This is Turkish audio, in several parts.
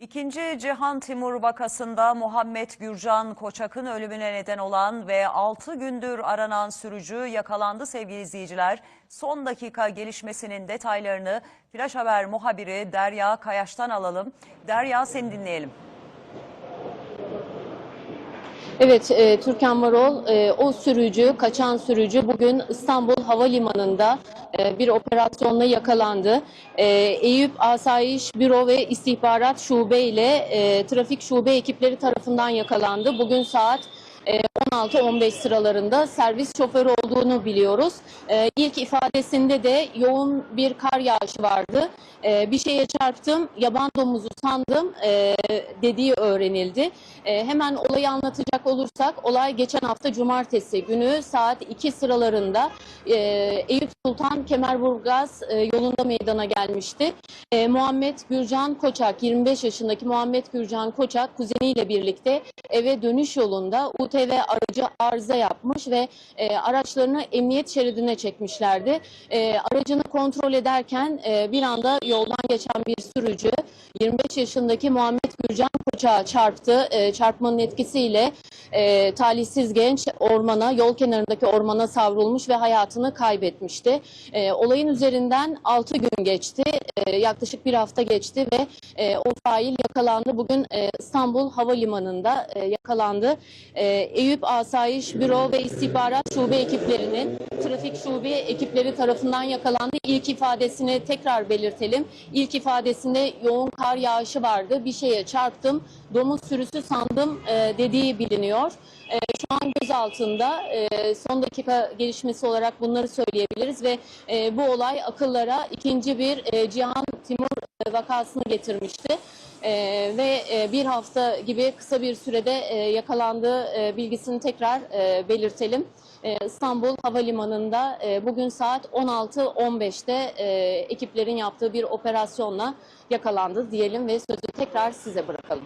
İkinci Cihan Timur vakasında Muhammed Gürcan Koçak'ın ölümüne neden olan ve 6 gündür aranan sürücü yakalandı sevgili izleyiciler. Son dakika gelişmesinin detaylarını Flash Haber muhabiri Derya Kayaş'tan alalım. Derya seni dinleyelim. Evet, e, Türkan Marol, e, o sürücü, kaçan sürücü bugün İstanbul Havalimanı'nda e, bir operasyonla yakalandı. E, Eyüp Asayiş Büro ve İstihbarat Şube ile e, trafik şube ekipleri tarafından yakalandı. Bugün saat 16-15 sıralarında servis şoförü olduğunu biliyoruz. E, ilk ifadesinde de yoğun bir kar yağışı vardı. E, bir şeye çarptım, yaban domuzu sandım e, dediği öğrenildi. E, hemen olayı anlatacak olursak, olay geçen hafta cumartesi günü saat 2 sıralarında e, Eyüp Sultan Kemerburgaz e, yolunda meydana gelmişti. E, Muhammed Gürcan Koçak, 25 yaşındaki Muhammed Gürcan Koçak kuzeniyle birlikte eve dönüş yolunda UTV aracı arıza yapmış ve e, araçlarını emniyet şeridine çekmişlerdi. E, aracını kontrol ederken e, bir anda yoldan geçen bir sürücü 25 yaşındaki Muhammed Gürcan Koçak'a çarptı. E, çarpmanın etkisiyle e, talihsiz genç ormana, yol kenarındaki ormana savrulmuş ve hayatını kaybetmişti. E, olayın üzerinden 6 gün geçti. E, yaklaşık bir hafta geçti ve e, o fail yakalandı. Bugün e, İstanbul Havalimanı'nda e, yakalandı. E, Eyüp Asayiş Büro ve İstihbarat Şube ekiplerinin trafik şube ekipleri tarafından yakalandı. İlk ifadesini tekrar belirtelim. İlk ifadesinde yoğun kar yağışı vardı. Bir şeye çarptım, domuz sürüsü sandım e, dediği biliniyor. E, şu an gözaltında e, son dakika gelişmesi olarak bunları söyleyebiliriz ve e, bu olay akıllara ikinci bir e, Cihan Timur vakasını getirmişti. E, ve e, bir hafta gibi kısa bir sürede e, yakalandığı e, bilgisini tekrar e, belirtelim. E, İstanbul Havalimanı'nda e, bugün saat 16.15'te e, ekiplerin yaptığı bir operasyonla yakalandı diyelim ve sözü tekrar size bırakalım.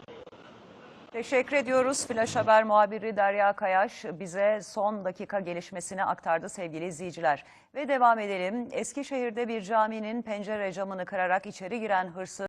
Teşekkür ediyoruz. Flash Haber muhabiri Derya Kayaş bize son dakika gelişmesini aktardı sevgili izleyiciler. Ve devam edelim. Eskişehir'de bir caminin pencere camını kırarak içeri giren hırsız